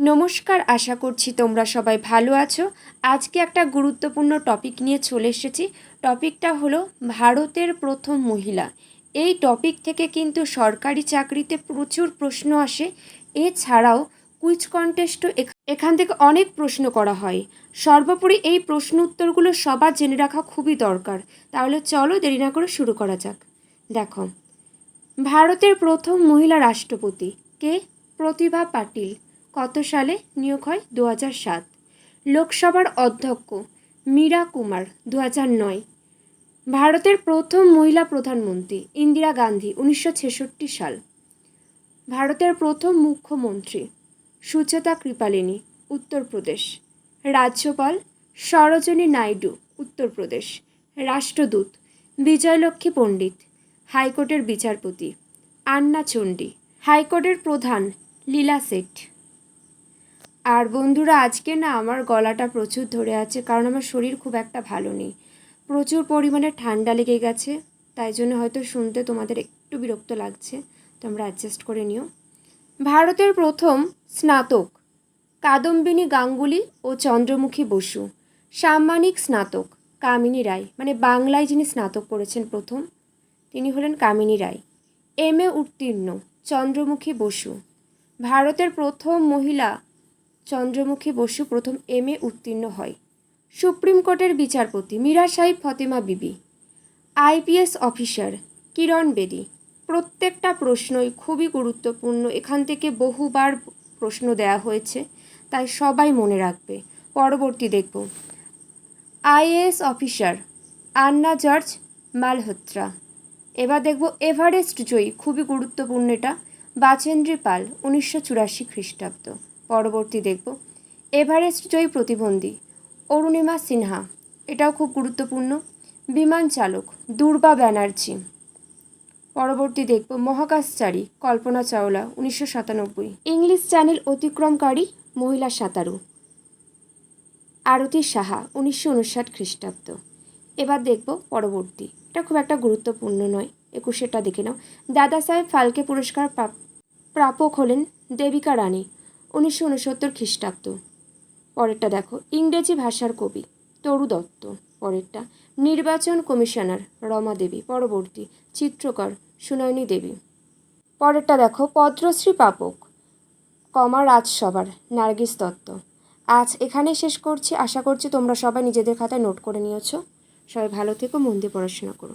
নমস্কার, আশা করছি তোমরা সবাই ভালো আছো। আজকে একটা গুরুত্বপূর্ণ টপিক নিয়ে চলে এসেছি। টপিকটা হলো ভারতের প্রথম মহিলা। এই টপিক থেকে কিন্তু সরকারি চাকরিতে প্রচুর প্রশ্ন আসে। এছাড়াও কুইজ কন্টেস্টও এখান থেকে অনেক প্রশ্ন করা হয়। সর্বোপরি এই প্রশ্ন উত্তরগুলো সবার জেনে রাখা খুবই দরকার। তাহলে চলো দেরি না করে শুরু করা যাক। দেখো, ভারতের প্রথম মহিলা রাষ্ট্রপতি কে? প্রতিভা পাটিল। কত সালে নিয়োগ হয়? দু সাত। লোকসভার অধ্যক্ষ মীরা কুমার দু নয়। ভারতের প্রথম মহিলা প্রধানমন্ত্রী ইন্দিরা গান্ধী, উনিশশো ছেষট্টি সাল। ভারতের প্রথম মুখ্যমন্ত্রী সুচেতা কৃপালিনী, উত্তরপ্রদেশ। রাজ্যপাল সরোজনী নাইডু, উত্তরপ্রদেশ। রাষ্ট্রদূত বিজয়লক্ষ্মী পণ্ডিত, হাইকোর্টের বিচারপতি আন্না চণ্ডী। হাইকোর্টের প্রধান লীলা সেঠ। আর বন্ধুরা, আজকে না আমার গলাটা প্রচুর ধরে আছে, কারণ আমার শরীর খুব একটা ভালো নেই। প্রচুর পরিমাণে ঠান্ডা লেগে গেছে, তাই জন্য হয়তো শুনতে তোমাদের একটু বিরক্ত লাগছে, তোমরা অ্যাডজাস্ট করে নিও। ভারতের প্রথম স্নাতক, কাদম্বিনী গাঙ্গুলি ও চন্দ্রমুখী বসু, সাম্মানিক স্নাতক, কামিনী রায় মানে বাংলায় যিনি স্নাতক করেছেন প্রথম, তিনি হলেন কামিনী রায়। এম এ উত্তীর্ণ, চন্দ্রমুখী বসু। ভারতের প্রথম মহিলা চন্দ্রমুখী বসু প্রথম এম এ উত্তীর্ণ হয়। সুপ্রিম কোর্টের বিচারপতি মীরা সাহিব ফতেমা বিবি। আইপিএস অফিসার কিরণ বেদি। প্রত্যেকটা প্রশ্নই খুবই গুরুত্বপূর্ণ। এখান থেকে বহুবার প্রশ্ন দেয়া হয়েছে, তাই সবাই মনে রাখবে। পরবর্তী দেখব। IAS officer Anna George Malhotra. এবার দেখব এভারেস্ট জয়ী, খুবই গুরুত্বপূর্ণ এটা, বাচেন্দ্রী পাল, উনিশশো চুরাশি খ্রিস্টাব্দ। পরবর্তী দেখব। এভারেস্ট জয়ী প্রতিবন্ধী অরুণিমা সিনহা, এটাও খুব গুরুত্বপূর্ণ। বিমান চালক দুর্বা ব্যানার্জি, পরবর্তী দেখব মহাকাশচারী কল্পনা চাওলা, উনিশশো সাতানব্বই। ইংলিশ চ্যানেল অতিক্রমকারী মহিলা সাঁতারু, আরতি সাহা, উনিশশো উনষাট খ্রিস্টাব্দ। এবার দেখব পরবর্তী। এটা খুব একটা গুরুত্বপূর্ণ নয় একুশেটা দেখে নাও। দাদা সাহেব ফালকে পুরস্কার প্রাপক হলেন দেবিকা রানী উনিশশো উনসত্তর খ্রিস্টাব্দ। পরেরটা দেখো, ইংরেজি ভাষার কবি তরু দত্ত পরেরটা, নির্বাচন কমিশনার রমা দেবী। পরবর্তী, চিত্রকর সুনয়নী দেবী। পরেরটা দেখো, পদ্মশ্রী পাপক, কমা রাজসভার নার্গিস দত্ত। আজ এখানেই শেষ করছি। আশা করছি তোমরা সবাই নিজেদের খাতায় নোট করে নিয়েছো। সবাই ভালো থেকো, মন দিয়ে পড়াশোনা করো।